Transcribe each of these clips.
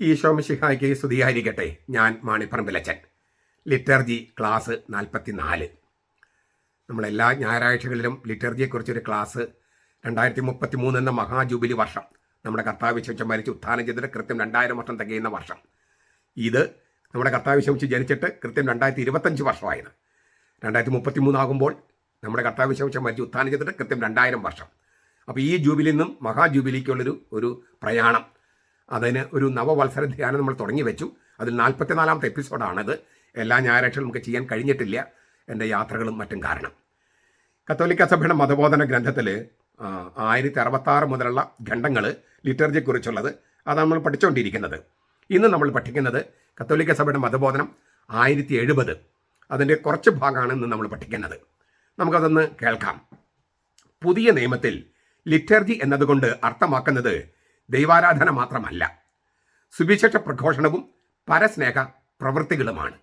ഈശോ മിശിഹായ്ക്ക് സ്തുതിയായിരിക്കട്ടെ. ഞാൻ മാണിപ്പറമ്പിലച്ചൻ. ലിറ്റർജി ക്ലാസ് നാൽപ്പത്തി നാല് നമ്മളെല്ലാ ഞായറാഴ്ചകളിലും ലിറ്റർജിയെക്കുറിച്ചൊരു ക്ലാസ് രണ്ടായിരത്തി മുപ്പത്തി മൂന്ന് എന്ന മഹാജൂബിലി വർഷം. നമ്മുടെ കർത്താവ് വിശ്വസിച്ച് മരിച്ച് ഉത്ഥാനം ചെയ്തിട്ട് കൃത്യം രണ്ടായിരം വർഷം തികയുന്ന വർഷം. ഇത് നമ്മുടെ കർത്താവ് ജനിച്ചിട്ട് കൃത്യം രണ്ടായിരത്തി ഇരുപത്തഞ്ച് വർഷമായത് രണ്ടായിരത്തി മുപ്പത്തി മൂന്നാകുമ്പോൾ നമ്മുടെ കർത്താവ് വിശ്വസിച്ച് മരിച്ച് ഉത്ഥാനം ചെയ്തിട്ട് കൃത്യം രണ്ടായിരം വർഷം. അപ്പോൾ ഈ ജൂബിലിന്നും മഹാജൂബിലിക്കുള്ളൊരു ഒരു പ്രയാണം. അതിന് ഒരു നവവത്സര ധ്യാനം നമ്മൾ തുടങ്ങി വെച്ചു. അതിൽ നാൽപ്പത്തിനാലാമത്തെ എപ്പിസോഡാണിത്. എല്ലാ ഞായറാഴ്ചകളും നമുക്ക് ചെയ്യാൻ കഴിഞ്ഞിട്ടില്ല. എന്റെ യാത്രകളും മറ്റും കാരണം. കത്തോലിക്ക സഭയുടെ മതബോധന ഗ്രന്ഥത്തിൽ ആയിരത്തി അറുപത്താറ് മുതലുള്ള ഖണ്ഡങ്ങൾ ലിറ്റർജിയെക്കുറിച്ചുള്ളത് അതാണ് നമ്മൾ പഠിച്ചുകൊണ്ടിരിക്കുന്നത് ഇന്ന് നമ്മൾ പഠിക്കുന്നത് കത്തോലിക്ക സഭയുടെ മതബോധനം ആയിരത്തി എഴുപത് അതിന്റെ കുറച്ച് ഭാഗമാണ് ഇന്ന് നമ്മൾ പഠിക്കുന്നത്. നമുക്കതൊന്ന് കേൾക്കാം. പുതിയ നിയമത്തിൽ ലിറ്റർജി എന്നതുകൊണ്ട് അർത്ഥമാക്കുന്നത് ദൈവാരാധന മാത്രമല്ല സുവിശേഷ പ്രഘോഷണവും പരസ്നേഹ പ്രവൃത്തികളുമാണ്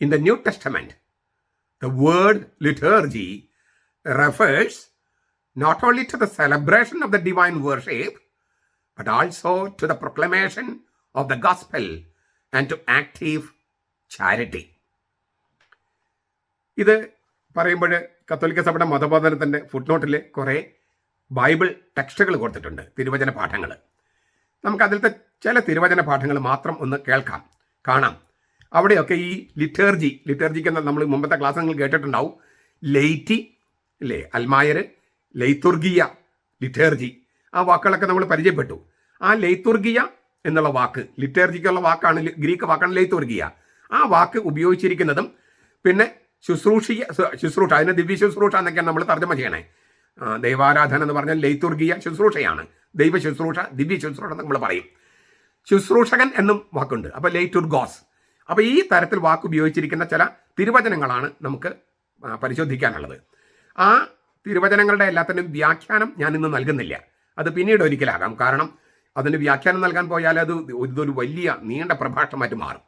in the New Testament the word liturgy refers not only to the celebration of the divine worship, but also to the proclamation of the gospel and to active charity. ഇത് പറയുമ്പോൾ കത്തോലിക്ക സഭയുടെ മതബോധനത്തിന്റെ ഫുട്നോട്ടിൽ കുറേ ബൈബിൾ ടെക്സ്റ്റുകൾ കൊടുത്തിട്ടുണ്ട് തിരുവചന പാഠങ്ങൾ. നമുക്ക് അതിലത്തെ ചില തിരുവചന പാഠങ്ങൾ മാത്രം ഒന്ന് കേൾക്കാം കാണാം. അവിടെയൊക്കെ ഈ ലിറ്റേർജി ലിറ്റേർജിക്ക് എന്ന നമ്മൾ മുമ്പത്തെ ക്ലാസ് നിങ്ങൾ കേട്ടിട്ടുണ്ടാവും. ലെയ്റ്റി അല്ലേ അൽമായർ ലൈത്തുർഗിയ ലിറ്റേർജി ആ വാക്കുകളൊക്കെ നമ്മൾ പരിചയപ്പെട്ടു. ആ ലൈത്തുർഗിയ എന്നുള്ള വാക്ക് ലിറ്റേർജിക്കുള്ള വാക്കാണ് ഗ്രീക്ക് വാക്കാണ് ലൈത്തുർഗിയ. ആ വാക്ക് ഉപയോഗിച്ചിരിക്കുന്നതും പിന്നെ ശുശ്രൂഷിയ ശുശ്രൂഷ അതിന് ദിവ്യ ശുശ്രൂഷ എന്നൊക്കെയാണ് നമ്മൾ തർജമ ചെയ്യണേ. ദൈവാരാധന എന്ന് പറഞ്ഞാൽ ലൈത്തുർഗീയ ശുശ്രൂഷയാണ്. ദൈവ ശുശ്രൂഷ ദിവ്യ ശുശ്രൂഷ എന്ന് നമ്മൾ പറയും. ശുശ്രൂഷകൻ എന്നും വാക്കുണ്ട്. അപ്പോൾ ലൈറ്റുർഗോസ് അപ്പോൾ ഈ തരത്തിൽ വാക്ക് ഉപയോഗിച്ചിരിക്കുന്ന ചില തിരുവചനങ്ങളാണ് നമുക്ക് പരിശോധിക്കാനുള്ളത്. ആ തിരുവചനങ്ങളുടെ എല്ലാത്തിനും വ്യാഖ്യാനം ഞാൻ ഇന്ന് നൽകുന്നില്ല. അത് പിന്നീട് ഒരിക്കലാകാം. കാരണം അതിന് വ്യാഖ്യാനം നൽകാൻ പോയാൽ അത് ഇതൊരു വലിയ നീണ്ട പ്രഭാഷണമായിട്ട് മാറും.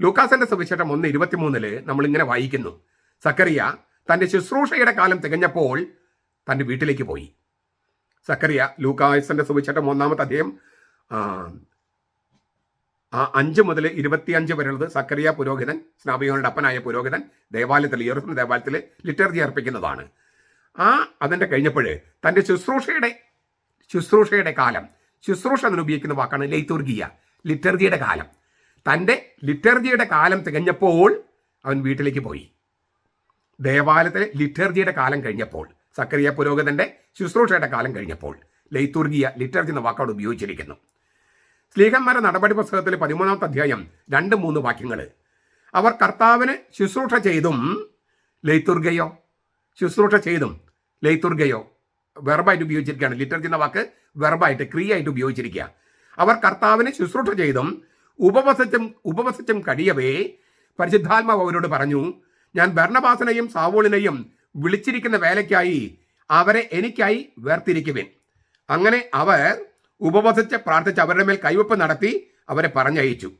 ലൂക്കാസിന്റെ സുവിശേഷം ഒന്ന് ഇരുപത്തിമൂന്നിൽ നമ്മളിങ്ങനെ വായിക്കുന്നു. സക്കറിയ തന്റെ ശുശ്രൂഷയുടെ കാലം തികഞ്ഞപ്പോൾ തന്റെ വീട്ടിലേക്ക് പോയി. സക്കറിയ ലൂക്കാസിന്റെ സുവിശേഷം ഒന്നാമത്തെ അദ്ദേഹം ആ അഞ്ച് മുതൽ ഇരുപത്തിയഞ്ച് വരെയുള്ളത് സക്കറിയ പുരോഹിതൻ സ്നാപികളുടെ അപ്പനായ പുരോഹിതൻ ദേവാലയത്തിൽ ഇയർഫിൻ ദേവാലയത്തിൽ ലിറ്റർജി അർപ്പിക്കുന്നതാണ്. ആ അതിന്റെ കഴിഞ്ഞപ്പോൾ തന്റെ ശുശ്രൂഷയുടെ ശുശ്രൂഷയുടെ കാലം ശുശ്രൂഷ എന്ന് ഉപയോഗിക്കുന്ന വാക്കാണ് ലൈത്തുർഗിയ ലിറ്റർജിയുടെ കാലം. തന്റെ ലിറ്റർജിയുടെ കാലം തികഞ്ഞപ്പോൾ അവൻ വീട്ടിലേക്ക് പോയി. ദേവാലയത്തിലെ ലിറ്റർജിയുടെ കാലം കഴിഞ്ഞപ്പോൾ സക്കറിയ പുരോഹിതന്റെ ശുശ്രൂഷയുടെ കാലം കഴിഞ്ഞപ്പോൾ ലൈത്തുർഗിയ ലിറ്റർജി എന്ന വാക്കോട് ഉപയോഗിച്ചിരിക്കുന്നു. സ്ലീഹന്മാരെ നടപടി പുസ്തകത്തിലെ പതിമൂന്നാമത്തെ അധ്യായം രണ്ട് മൂന്ന് വാക്യങ്ങൾ അവർ കർത്താവിന് ശുശ്രൂഷ ചെയ്തും ലൈത്തുർഗയോ ശുശ്രൂഷ ചെയ്തും ലൈത്തുർഗയോ വെർബായിട്ട് ഉപയോഗിച്ചിരിക്കുകയാണ്. ലിറ്റർജി എന്ന വാക്ക് വെർബായിട്ട് ക്രിയയായിട്ട് ഉപയോഗിച്ചിരിക്കുക. അവർ കർത്താവിന് ശുശ്രൂഷ ചെയ്തും ഉപവസിച്ചും ഉപവസിച്ചും കഴിയവേ പരിശുദ്ധാത്മാവ് അവരോട് പറഞ്ഞു ഞാൻ ഭരണബാസനെയും സാവോളിനെയും വിളിച്ചിരിക്കുന്ന വേലയ്ക്കായി അവരെ എനിക്കായി വേർതിരിക്കുവിൻ. അങ്ങനെ അവർ ഉപവസിച്ച് പ്രാർത്ഥിച്ച് അവരുടെ മേൽ കൈവപ്പ് നടത്തി അവരെ പറഞ്ഞയച്ചു.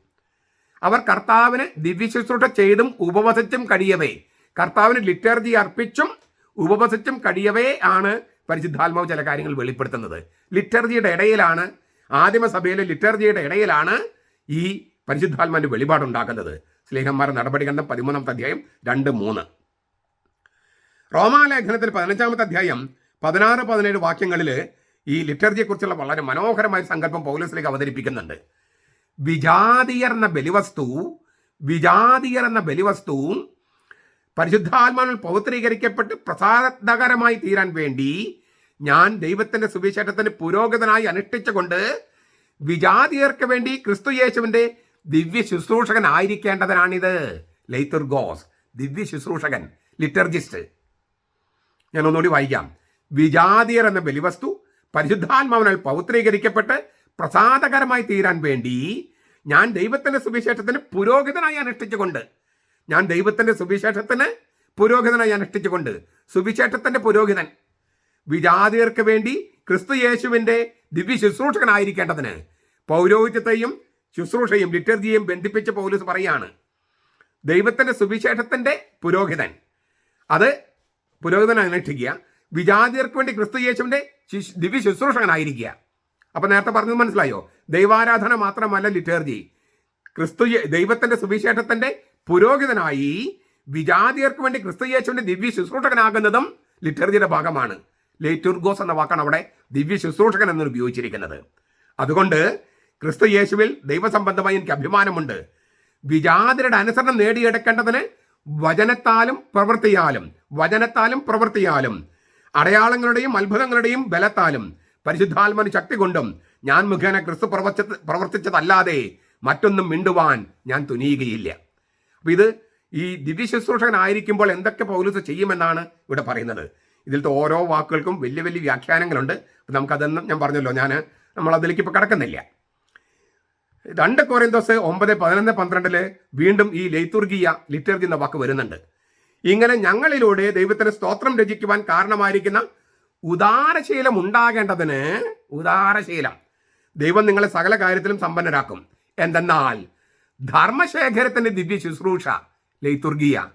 അവർ കർത്താവിന് ദിവ്യശുശ്രൂഷ ചെയ്തും ഉപവസിച്ചും കഴിയവേ. കർത്താവിന് ലിറ്റർജി അർപ്പിച്ചും ഉപവസിച്ചും കഴിയവേ ആണ് പരിശുദ്ധാത്മാവ് ചില കാര്യങ്ങൾ വെളിപ്പെടുത്തുന്നത്. ലിറ്റർജിയുടെ ഇടയിലാണ് ആദിമസഭയിലെ ലിറ്റർജിയുടെ ഇടയിലാണ് ഈ പരിശുദ്ധാത്മാവിന്റെ വെളിപാടുണ്ടാക്കുന്നത്. സ്നേഹന്മാരുടെ നടപടി കണ്ടം പതിമൂന്നാമത്തെ അധ്യായം രണ്ട് മൂന്ന്. റോമാലേഖനത്തിൽ പതിനഞ്ചാമത്തെ അധ്യായം പതിനാറ് പതിനേഴ് വാക്യങ്ങളിൽ ഈ ലിറ്റർജിയെക്കുറിച്ചുള്ള വളരെ മനോഹരമായ സങ്കല്പം പൗലസിലേക്ക് അവതരിപ്പിക്കുന്നുണ്ട്. വിജാതിയർ എന്ന ബലിവസ്തു വിജാതിയർ എന്ന ബലിവസ്തു പരിശുദ്ധാത്മാവിൽ പൗത്രീകരിക്കപ്പെട്ട് പ്രസാദകരമായി തീരാൻ വേണ്ടി ഞാൻ ദൈവത്തിന്റെ സുവിശേഷത്തിന് പുരോഗതനായി അനുഷ്ഠിച്ചുകൊണ്ട് വിജാതിയർക്ക് വേണ്ടി ക്രിസ്തു യേശുവിന്റെ ദിവ്യ ശുശ്രൂഷകനായിരിക്കേണ്ടതിനാണിത് ലൈത്തുർ ഗോസ് ദിവ്യ ശുശ്രൂഷകൻ ലിറ്റർജിസ്റ്റ്. ഞാൻ ഒന്നുകൂടി വായിക്കാം. വിജാതിയർ എന്ന ബലിവസ്തു പരിശുദ്ധാത്മാവിനാൽ പൗത്രീകരിക്കപ്പെട്ട് പ്രസാദകരമായി തീരാൻ വേണ്ടി ഞാൻ ദൈവത്തിന്റെ സുവിശേഷത്തിന് പുരോഹിതനായി അനുഷ്ഠിച്ചുകൊണ്ട് ഞാൻ ദൈവത്തിന്റെ സുവിശേഷത്തിന് പുരോഹിതനായി അനുഷ്ഠിച്ചുകൊണ്ട് സുവിശേഷത്തിന്റെ പുരോഹിതൻ വിജാതിയർക്ക് വേണ്ടി ക്രിസ്തു യേശുവിന്റെ ദിവ്യ ശുശ്രൂഷകനായിരിക്കേണ്ടതിന് പൗരോഹിത്യത്തെയും ശുശ്രൂഷയും ലിറ്റർജിയും ബന്ധിപ്പിച്ച് പൗലൂസ് പറയാണ് ദൈവത്തിന്റെ സുവിശേഷത്തിന്റെ പുരോഹിതൻ. അത് പുരോഹിതൻ അനുഷ്ഠിക്കുക വിജാതിയർക്ക് വേണ്ടി ക്രിസ്തു യേശുവിന്റെ ശിശ്- ദിവ്യ ശുശ്രൂഷകനായിരിക്കുക. അപ്പൊ നേരത്തെ പറഞ്ഞത് മനസ്സിലായോ? ദൈവാരാധന മാത്രമല്ല ലിറ്റേർജി. ക്രിസ്തു ദൈവത്തിന്റെ ദൈവത്തിന്റെ സുവിശേഷത്തിന്റെ പുരോഹിതനായി വിജാതിയർക്ക് വേണ്ടി ക്രിസ്തു യേശുവിന്റെ ദിവ്യ ശുശ്രൂഷകനാകുന്നതും ലിറ്റർജിയുടെ ഭാഗമാണ്. ലേറ്റുർഗോസ് എന്ന വാക്കാണ് അവിടെ ദിവ്യ ശുശ്രൂഷകൻ എന്ന് ഉപയോഗിച്ചിരിക്കുന്നത്. അതുകൊണ്ട് ക്രിസ്തു യേശുവിൽ ദൈവസംബന്ധമായി എനിക്ക് അഭിമാനമുണ്ട്. വിജാതിരുടെ അനുസരണം നേടിയെടുക്കേണ്ടതിന് വചനത്താലും പ്രവൃത്തിയാലും വചനത്താലും പ്രവൃത്തിയാലും അടയാളങ്ങളുടെയും അത്ഭുതങ്ങളുടെയും ബലത്താലും പരിശുദ്ധാത്മന് ശക്തി കൊണ്ടും ഞാൻ മുഖേന ക്രിസ്തു പ്രവർത്തി പ്രവർത്തിച്ചതല്ലാതെ മറ്റൊന്നും മിണ്ടുവാൻ ഞാൻ തുനിയുകയില്ല. അപ്പൊ ഇത് ഈ ദിവ്യ ശുശ്രൂഷകനായിരിക്കുമ്പോൾ എന്തൊക്കെ പൗലൂസ് ചെയ്യുമെന്നാണ് ഇവിടെ പറയുന്നത്. ഇതിലത്തെ ഓരോ വാക്കുകൾക്കും വലിയ വലിയ വ്യാഖ്യാനങ്ങളുണ്ട്. നമുക്കതൊന്നും ഞാൻ പറഞ്ഞല്ലോ ഞാൻ നമ്മൾ അതിലേക്ക് ഇപ്പോൾ കിടക്കുന്നില്ല. രണ്ട് കോരിന്തോസ് ഒമ്പത് പതിനൊന്ന് പന്ത്രണ്ടിൽ വീണ്ടും ഈ ലൈത്തുർഗിയ ലിറ്റർജി എന്ന വാക്ക് വരുന്നുണ്ട്. ഇങ്ങനെ ഞങ്ങളിലൂടെ ദൈവത്തിന് സ്തോത്രം രചിക്കുവാൻ കാരണമായിരിക്കുന്ന ഉദാരശീലം ഉണ്ടാകേണ്ടതിന് ഉദാരശീലം. ദൈവം നിങ്ങളെ സകല കാര്യത്തിലും സമ്പന്നരാക്കും. എന്തെന്നാൽ ധർമ്മശേഖരത്തിന്റെ ദിവ്യ ശുശ്രൂഷ ലൈത്തുർഗിയ.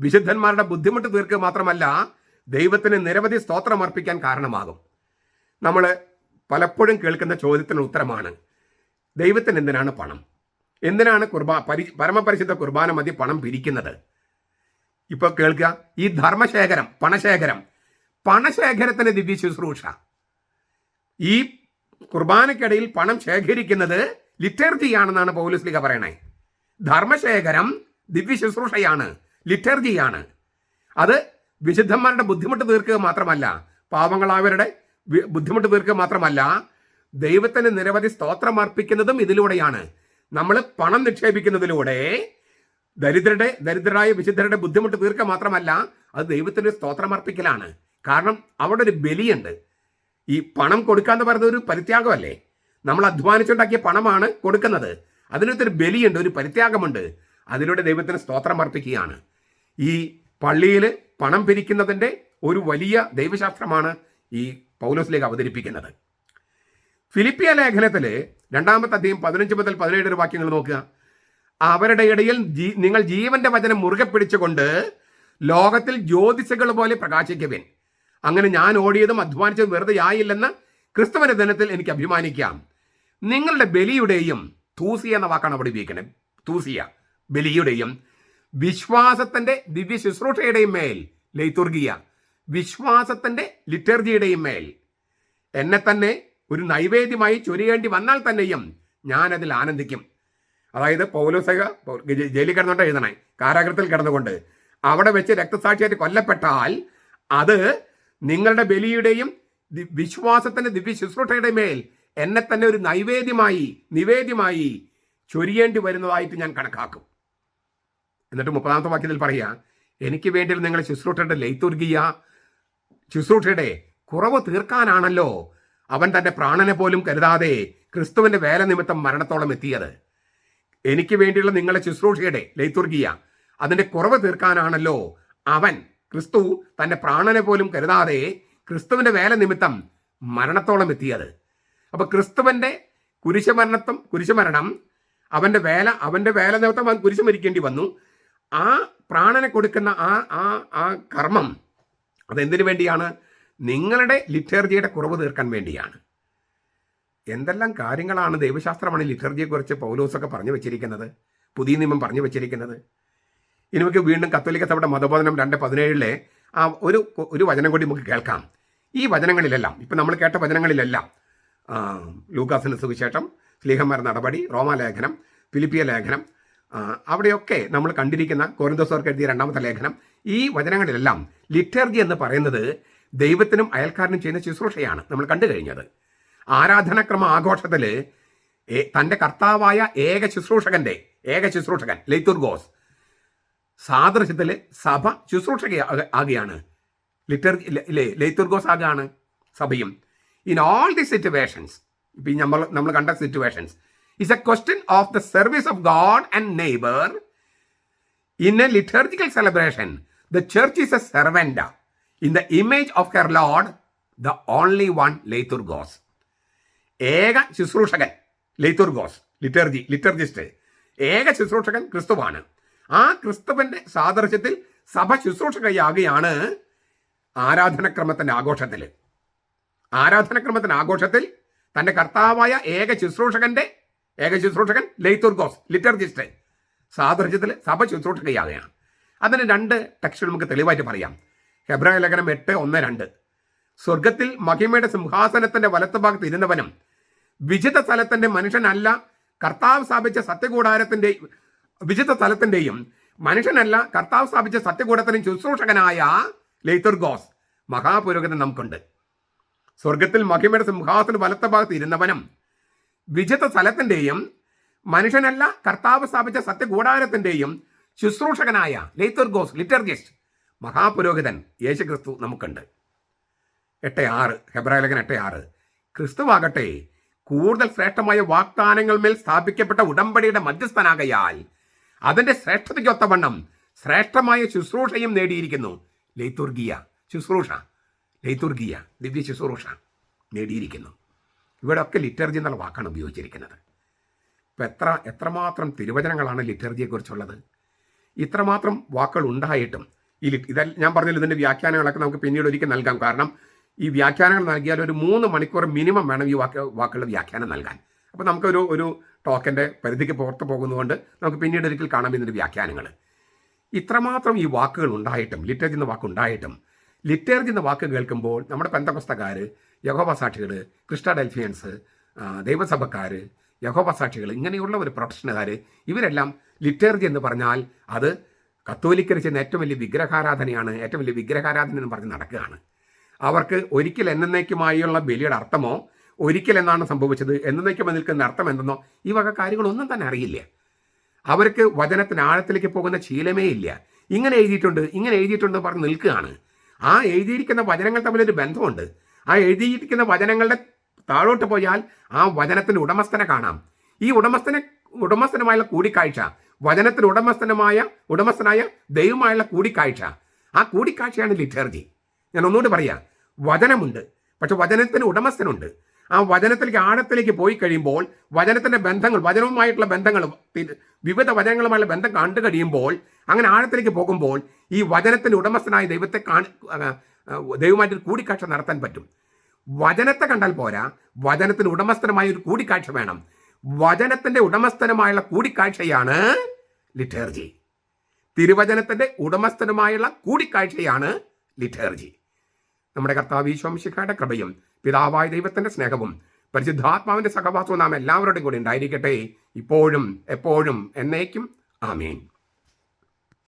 വിശുദ്ധന്മാരുടെ ബുദ്ധിമുട്ട് തീർക്കുക മാത്രമല്ല ദൈവത്തിന് നിരവധി സ്തോത്രം അർപ്പിക്കാൻ കാരണമാകും. നമ്മൾ പലപ്പോഴും കേൾക്കുന്ന ചോദ്യത്തിന് ഉത്തരമാണ് ദൈവത്തിന് എന്തിനാണ് പണം? എന്തിനാണ് കുർബാ പരി പരമപരിശുദ്ധ കുർബാന മതി പണം പിരിക്കുന്നത്? ഇപ്പോൾ കേൾക്കുക ഈ ധർമ്മശേഖരം പണശേഖരം. പണശേഖരത്തിന് ദിവ്യ ശുശ്രൂഷ. ഈ കുർബാനക്കിടയിൽ പണം ശേഖരിക്കുന്നത് ലിറ്റർജിയാണെന്നാണ് പൗലുസ്ലിക പറയണേ. ധർമ്മശേഖരം ദിവ്യ ശുശ്രൂഷയാണ് ലിറ്റർജിയാണ്. അത് വിശുദ്ധന്മാരുടെ ബുദ്ധിമുട്ട് തീർക്കുക മാത്രമല്ല പാവങ്ങളായവരുടെ ബുദ്ധിമുട്ട് തീർക്കുക മാത്രമല്ല ദൈവത്തിന് നിരവധി സ്തോത്രം അർപ്പിക്കുന്നതും ഇതിലൂടെയാണ്. നമ്മൾ പണം നിക്ഷേപിക്കുന്നതിലൂടെ ദരിദ്രരുടെ ദരിദ്രരായ വിശുദ്ധരുടെ ബുദ്ധിമുട്ട് തീർക്കുക മാത്രമല്ല അത് ദൈവത്തിന് സ്തോത്രമർപ്പിക്കലാണ് കാരണം അവിടെ ഒരു ബലിയുണ്ട്. ഈ പണം കൊടുക്കുക എന്ന് പറയുന്നത് ഒരു പരിത്യാഗമല്ലേ? നമ്മൾ അധ്വാനിച്ചുണ്ടാക്കിയ പണമാണ് കൊടുക്കുന്നത്. അതിനകത്തൊരു ബലിയുണ്ട് ഒരു പരിത്യാഗമുണ്ട്. അതിലൂടെ ദൈവത്തിന് സ്തോത്രം അർപ്പിക്കുകയാണ്. ഈ പള്ളിയിൽ പണം പിരിക്കുന്നതിന്റെ ഒരു വലിയ ദൈവശാസ്ത്രമാണ് ഈ പൗലോസിലേക്ക് അവതരിപ്പിക്കുന്നത്. ഫിലിപ്പിയ ലേഖനത്തിലെ രണ്ടാമത്തെ അധ്യയം പതിനഞ്ച് മുതൽ പതിനേഴ് വാക്യങ്ങൾ നോക്കുക. അവരുടെ ഇടയിൽ നിങ്ങൾ ജീവന്റെ വചനം മുറുകെ പിടിച്ചുകൊണ്ട് ലോകത്തിൽ ജ്യോതിസുകൾ പോലെ പ്രകാശിക്കുവിൻ. അങ്ങനെ ഞാൻ ഓടിയതും അധ്വാനിച്ചതും വെറുതെ ആയില്ലെന്ന് ക്രിസ്തുവിന്റെ ദിനത്തിൽ എനിക്ക് അഭിമാനിക്കാം. നിങ്ങളുടെ ബലിയുടെയും തൂസിയ എന്ന വാക്കാണ് അവിടെ ഉപയോഗിക്കുന്നത്. തൂസിയ ബലിയുടെയും വിശ്വാസത്തിന്റെ ദിവ്യ ശുശ്രൂഷയുടെയും മേൽ ലൈത്തുർഗിയ വിശ്വാസത്തിന്റെ ലിറ്റർജിയുടെയും മേൽ. എന്നെ തന്നെ ഒരു നൈവേദ്യമായി ചൊരിയേണ്ടി വന്നാൽ തന്നെയും ഞാൻ അതിൽ ആനന്ദിക്കും. അതായത് പൗലോസക ജയിലിൽ കിടന്നുകൊണ്ട് എഴുതണേ. കാരാഗ്രഹത്തിൽ കിടന്നുകൊണ്ട് അവിടെ വെച്ച് രക്തസാക്ഷിയായിട്ട് കൊല്ലപ്പെട്ടാൽ അത് നിങ്ങളുടെ ബലിയുടെയും വിശ്വാസത്തിന്റെ ദിവ്യ ശുശ്രൂഷയുടെ മേൽ എന്നെ തന്നെ ഒരു നൈവേദ്യമായി നിവേദ്യമായി ചൊരിയേണ്ടി വരുന്നതായിട്ട് ഞാൻ കണക്കാക്കും. എന്നിട്ട് മുപ്പതാമത്തെ വാക്യത്തിൽ പറയാ എനിക്ക് വേണ്ടി നിങ്ങൾ ശുശ്രൂഷയുടെ ലൈത്തുർഗിയ ശുശ്രൂഷയുടെ കുറവ് തീർക്കാനാണല്ലോ അവൻ തന്റെ പ്രാണനെ പോലും കരുതാതെ ക്രിസ്തുവിന്റെ വേല നിമിത്തം മരണത്തോളം എത്തിയത്. എനിക്ക് വേണ്ടിയുള്ള നിങ്ങളെ ശുശ്രൂഷയുടെ ലൈത്തുർഗിയ അതിന്റെ കുറവ് തീർക്കാനാണല്ലോ അവൻ ക്രിസ്തു തന്റെ പ്രാണനെ പോലും കരുതാതെ ക്രിസ്തുവിന്റെ വേല നിമിത്തം മരണത്തോളം എത്തിയത്. അപ്പോൾ ക്രിസ്തുവിന്റെ കുരിശമരണത്വം കുരിശമരണം അവന്റെ വേല അവന്റെ വേല നിമിത്തം അവൻ കുരിശ് മരിക്കേണ്ടി വന്നു. ആ പ്രാണനെ കൊടുക്കുന്ന ആ ആ ആ കർമ്മം അതെന്തിനു വേണ്ടിയാണ്? നിങ്ങളുടെ ലിറ്റർജിയുടെ കുറവ് തീർക്കാൻ വേണ്ടിയാണ്. എന്തെല്ലാം കാര്യങ്ങളാണ് ദൈവശാസ്ത്രമാണ് ലിറ്റർജിയെക്കുറിച്ച് പൗലോസൊക്കെ പറഞ്ഞു വെച്ചിരിക്കുന്നത്? പുതിയ നിയമം പറഞ്ഞു വെച്ചിരിക്കുന്നത്. ഇനി നമുക്ക് വീണ്ടും കത്തോലിക്ക സഭയുടെ മതബോധനം രണ്ട് പതിനേഴിലെ ആ ഒരു ഒരു വചനം കൂടി നമുക്ക് കേൾക്കാം. ഈ വചനങ്ങളിലെല്ലാം ഇപ്പം നമ്മൾ കേട്ട വചനങ്ങളിലെല്ലാം ലൂക്കാസിന് സുവിശേഷം സ്ലീഹന്മാർ നടപടി റോമാലേഖനം ഫിലിപ്പിയ ലേഖനം അവിടെയൊക്കെ നമ്മൾ കണ്ടിരിക്കുന്ന കോരന്തോസ്വർക്ക് എഴുതിയ രണ്ടാമത്തെ ലേഖനം ഈ വചനങ്ങളിലെല്ലാം ലിറ്റർജി എന്ന് പറയുന്നത് ദൈവത്തിനും അയൽക്കാരനും ചെയ്യുന്ന ശുശ്രൂഷയാണ് നമ്മൾ കണ്ടു കഴിഞ്ഞത്. ആരാധനക്രമ ആഘോഷത്തിൽ തന്റെ കർത്താവായ ഏക ശുശ്രൂഷകന്റെ ഏക ശുശ്രൂഷകൻ ലൈത്തുർഗോസ് സാദൃശ്യത്തിൽ സഭ ശുശ്രൂഷക ആകുകയാണ്. ലിറ്റർ ലൈത്തുർഗോസ് ആകുകയാണ് സഭയും. ഇൻ ഓൾ ദി സിറ്റുവേഷൻസ് ഇപ്പം നമ്മൾ നമ്മൾ കണ്ട situations is a question of the service of God and neighbour in a liturgical celebration the church is a servant in the image of her Lord the only one ലൈത്തുർഗോസ് ഏക ശുശ്രൂഷകൻ ലിത്തുർഗോസ് liturgy ലിറ്റർജിസ്റ്റ് ഏക ശുശ്രൂഷകൻ ക്രിസ്തുവാണ്. ആ ക്രിസ്തുവിന്റെ സാദൃശ്യത്തിൽ സഭ ശുശ്രൂഷകയാകുകയാണ് ആരാധനക്രമത്തിന്റെ ആഘോഷത്തിൽ. ആരാധനക്രമത്തിന്റെ ആഘോഷത്തിൽ തന്റെ കർത്താവായ ഏക ശുശ്രൂഷകന്റെ ഏക ശുശ്രൂഷകൻ ലെയ്ത്തുർഗോസ് ലിറ്റർജിസ്റ്റ് സാദൃശ്യത്തിൽ സഭ ശുശ്രൂഷകയാകുകയാണ്. അതിന് രണ്ട് ടെക്സ്റ്റ് നമുക്ക് തെളിവായിട്ട് പറയാം. ഹെബ്രായ ലേഖനം എട്ട് ഒന്ന് രണ്ട്. സ്വർഗത്തിൽ മഹിമയുടെ സിംഹാസനത്തിന്റെ വലത്തുഭാഗത്ത് ഇരുന്നവനും വിജിത സ്ഥലത്തിന്റെ മനുഷ്യനല്ല കർത്താവ് സ്ഥാപിച്ച സത്യകൂടാരത്തിന്റെ വിജിത സ്ഥലത്തിന്റെയും മനുഷ്യനല്ല കർത്താവ് സ്ഥാപിച്ച സത്യകൂടത്തിനും ശുശ്രൂഷകനായ ലെയ്ത്തുർഗോസ് മഹാപുരോഗതി നമുക്കുണ്ട്. സ്വർഗത്തിൽ മഹിമയുടെ സിംഹാസന വലത്തുഭാഗത്ത് ഇരുന്നവനും വിജിത സ്ഥലത്തിന്റെയും മനുഷ്യനല്ല കർത്താവ് സ്ഥാപിച്ച സത്യകൂടാരത്തിന്റെയും ശുശ്രൂഷകനായ ലെയ്ത്തുർഗോസ് ലിറ്റർജിസ്റ്റ് മഹാപുരോഹിതൻ യേശുക്രിസ്തു നമുക്കുണ്ട്. എട്ട് ആറ് ഹെബ്രായലകൻ എട്ട് ആറ് ക്രിസ്തുവാകട്ടെ കൂടുതൽ ശ്രേഷ്ഠമായ വാഗ്ദാനങ്ങൾ മേൽ സ്ഥാപിക്കപ്പെട്ട ഉടമ്പടിയുടെ മധ്യസ്ഥനാകയാൽ അതിന്റെ ശ്രേഷ്ഠതയ്ക്കൊത്തവണ്ണം ശ്രേഷ്ഠമായ ശുശ്രൂഷയും നേടിയിരിക്കുന്നു. ലൈത്തുർഗിയ ശുശ്രൂഷ ലൈത്തുർഗിയ ദിവ്യ ശുശ്രൂഷ നേടിയിരിക്കുന്നു. ഇവിടെ ഒക്കെ ലിറ്റർജി എന്നുള്ള വാക്കാണ് ഉപയോഗിച്ചിരിക്കുന്നത്. ഇപ്പം എത്ര എത്രമാത്രം തിരുവചനങ്ങളാണ് ലിറ്റർജിയെക്കുറിച്ചുള്ളത്? ഇത്രമാത്രം വാക്കുകൾ ഉണ്ടായിട്ടും ഈ ഇത ഞാൻ പറഞ്ഞല്ലോ ഇതിന്റെ വ്യാഖ്യാനങ്ങളൊക്കെ നമുക്ക് പിന്നീട് ഒരിക്കൽ നൽകാം. കാരണം ഈ വ്യാഖ്യാനങ്ങൾ നൽകിയാൽ ഒരു മൂന്ന് മണിക്കൂർ മിനിമം വേണം ഈ വാക്ക് വാക്കുകളുടെ വ്യാഖ്യാനം നൽകാൻ. അപ്പോൾ നമുക്കൊരു ഒരു ടോക്കന്റെ പരിധിക്ക് പുറത്ത് പോകുന്നതുകൊണ്ട് നമുക്ക് പിന്നീട് ഒരിക്കൽ കാണാം ഇതിന്റെ വ്യാഖ്യാനങ്ങൾ. ഇത്രമാത്രം ഈ വാക്കുകൾ ഉണ്ടായിട്ടും ലിറ്റേജ് എന്ന വാക്ക് ഉണ്ടായിട്ടും ലിറ്റേജ് എന്ന വാക്ക് കേൾക്കുമ്പോൾ നമ്മുടെ പെന്തപുസ്തകാർ യഹോവ സാക്ഷികൾ ക്രിസ്റ്റ ഡെൽഫിയൻസ് ദൈവസഭക്കാർ യഹോവ സാക്ഷികൾ ഇങ്ങനെയുള്ള ഒരു പ്രൊഫഷനുകാർ ഇവരെല്ലാം ലിറ്റേർജി എന്ന് പറഞ്ഞാൽ അത് കത്തോലിക്കർ ചെയ്യുന്ന ഏറ്റവും വലിയ വിഗ്രഹാരാധനയാണ് ഏറ്റവും വലിയ വിഗ്രഹാരാധന എന്ന് പറഞ്ഞ് നടക്കുകയാണ്. അവർക്ക് ഒരിക്കൽ എന്നേക്കുമായുള്ള ബലിയുടെ അർത്ഥമോ ഒരിക്കൽ എന്നാണ് സംഭവിച്ചത് എന്നേക്കുമായി നിൽക്കുന്ന അർത്ഥം എന്തെന്നോ ഈ വക കാര്യങ്ങളൊന്നും തന്നെ അറിയില്ല. അവർക്ക് വചനത്തിന് ആഴത്തിലേക്ക് പോകുന്ന ശീലമേ ഇല്ല. ഇങ്ങനെ എഴുതിയിട്ടുണ്ട് ഇങ്ങനെ എഴുതിയിട്ടുണ്ട് പറഞ്ഞ് നിൽക്കുകയാണ്. ആ എഴുതിയിരിക്കുന്ന വചനങ്ങൾ തമ്മിലൊരു ബന്ധമുണ്ട്. ആ എഴുതിയിരിക്കുന്ന വചനങ്ങളുടെ താഴോട്ട് പോയാൽ ആ വചനത്തിന്റെ ഉടമസ്ഥനെ കാണാം. ഈ ഉടമസ്ഥനെ ഉടമസ്ഥനുമായുള്ള കൂടിക്കാഴ്ച വചനത്തിന് ഉടമസ്ഥനുമായ ഉടമസ്ഥനായ ദൈവമായുള്ള കൂടിക്കാഴ്ച. ആ കൂടിക്കാഴ്ചയാണ് ലിറ്റർജി. ഞാൻ ഒന്നുകൂടി പറയാം. വചനമുണ്ട്. പക്ഷെ വചനത്തിന് ഉടമസ്ഥനുണ്ട്. ആ വചനത്തിലേക്ക് ആഴത്തിലേക്ക് പോയി കഴിയുമ്പോൾ വചനത്തിന്റെ ബന്ധങ്ങൾ വചനവുമായിട്ടുള്ള ബന്ധങ്ങൾ വിവിധ വചനങ്ങളുമായുള്ള ബന്ധം കണ്ടു കഴിയുമ്പോൾ അങ്ങനെ ആഴത്തിലേക്ക് പോകുമ്പോൾ ഈ വചനത്തിന് ഉടമസ്ഥനായ ദൈവത്തെ കാണ ദൈവമായിട്ട് കൂടിക്കാഴ്ച നടത്താൻ പറ്റും. വചനത്തെ കണ്ടാൽ പോരാ വചനത്തിന് ഉടമസ്ഥനമായ ഒരു കൂടിക്കാഴ്ച വേണം. വചനത്തിന്റെ ഉടമസ്ഥനുമായുള്ള കൂടിക്കാഴ്ചയാണ് ലിറ്റേർജി. തിരുവചനത്തിന്റെ ഉടമസ്ഥനുമായുള്ള കൂടിക്കാഴ്ചയാണ് ലിറ്റേർജി. നമ്മുടെ കർത്താവ് ഈശോംശിഖയുടെ കൃപയും പിതാവായ ദൈവത്തിന്റെ സ്നേഹവും പരിശുദ്ധാത്മാവിന്റെ സഹവാസവും നാം എല്ലാവരുടെയും കൂടി ഉണ്ടായിരിക്കട്ടെ. ഇപ്പോഴും എപ്പോഴും എന്നേക്കും. ആമേൻ.